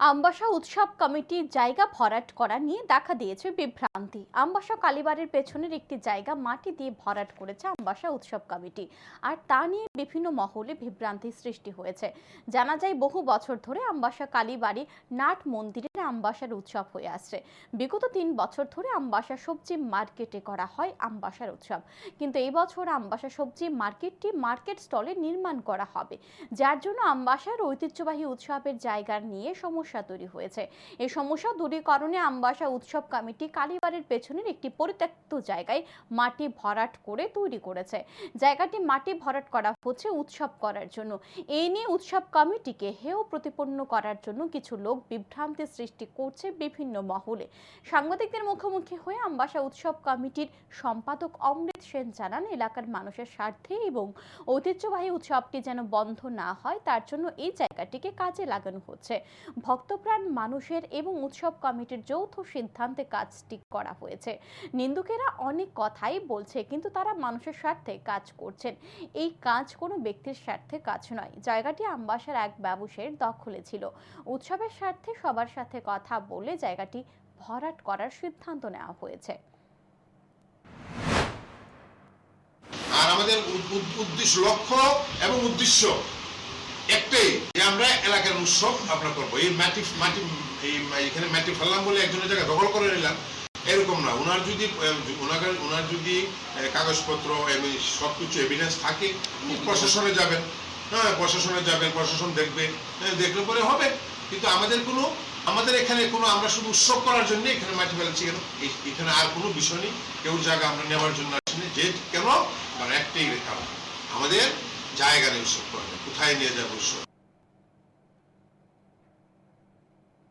আমবাসা উৎসব কমিটির জায়গা ভরাট করা নিয়ে দেখা দিয়েছে বিভ্রান্তি। আমবাসা কালীবাড়ির পেছনের একটি জায়গা মাটি দিয়ে ভরাট করেছে আমবাসা উৎসব কমিটি। আর তা নিয়ে বিভিন্ন মহলে বিভ্রান্তি সৃষ্টি হয়েছে। জানা যায়, বহু বছর ধরে আমবাসা কালীবাড়ি নাট মন্দিরে আমবাসার উৎসব হয়ে আসছে। বিগত তিন বছর ধরে আমবাসা সবজি মার্কেটে করা হয় আমবাসার উৎসব। কিন্তু এই বছর আমবাসা সবজি মার্কেটটি মার্কেট স্টলে নির্মাণ করা হবে। যার জন্য আমবাসার ঐতিহ্যবাহী উৎসবের জায়গা নিয়ে সমস্যা তৈরি হয়েছে। এই সমস্যা দূরীকরণে আমবাসা উৎসব কমিটি কালীবাড়ির পেছনের একটি পরিত্যক্ত জায়গায় মাটি ভরাট করে তৈরি করেছে। জায়গাটি মাটি ভরাট করা হচ্ছে উৎসব করার জন্য। এই নিয়ে উৎসব কমিটিকে হেয় প্রতিপন্ন করার জন্য কিছু লোক বিভ্রান্তি সৃষ্টি করছে বিভিন্ন মহলে। সাংবাদিকদের মুখোমুখি হয়ে আমবাসা উৎসব কমিটির সম্পাদক অমৃত সেন জানান, এলাকার মানুষের স্বার্থে এবং ঐতিহ্যবাহী উৎসবটি যেন বন্ধ না হয়, তার জন্য এই জায়গাটিকে কাজে লাগানো হচ্ছে। ভক্তপ্রাণ মানুষের এবং উৎসব কমিটির যৌথ সিদ্ধান্তে কাজটি করা হয়েছে। নিন্দুকেরা অনেক কথাই বলছে, কিন্তু তারা মানুষের স্বার্থে কাজ করছেন। এই কাজ কোনো ব্যক্তির স্বার্থে কাজ নয়। জায়গাটি আমবাসার এক ব্যবসায়ীর দখলে ছিল। উৎসবের স্বার্থে সবার সাথে কথা বলে জায়গাটি ভরাট করার সিদ্ধান্ত নেওয়া হয়েছে। আর আমাদের উদ- উদ- উদ্দেশ্য, লক্ষ্য এবং উদ্দেশ্য একটাই। আমরা এলাকার উৎসব আমরা করব। এই মাটি মাটি এই এখানে মাটি ফেললাম বলে একজনের জায়গায় দখল করে নিলাম। এরকম না। ওনার যদি ওনার ওনার যদি কাগজপত্র এবং সবকিছু এভিডেন্স থাকে প্রশাসনে যাবেন। হ্যাঁ প্রশাসনে যাবেন প্রশাসন দেখবে। হ্যাঁ, দেখলে পরে হবে। কিন্তু আমাদের কোনো আমাদের এখানে কোনো আমরা শুধু উৎসব করার জন্য এখানে মাটি ফেলেছি কেন? এখানে আর কোনো বিষয় নেই। কেউ জায়গা আমরা নেওয়ার জন্য আসেনি। যে কেন? মানে একটাই রেখা। আমাদের জায়গা নেই উৎসব করার কোথায় নিয়ে যাব উৎসব?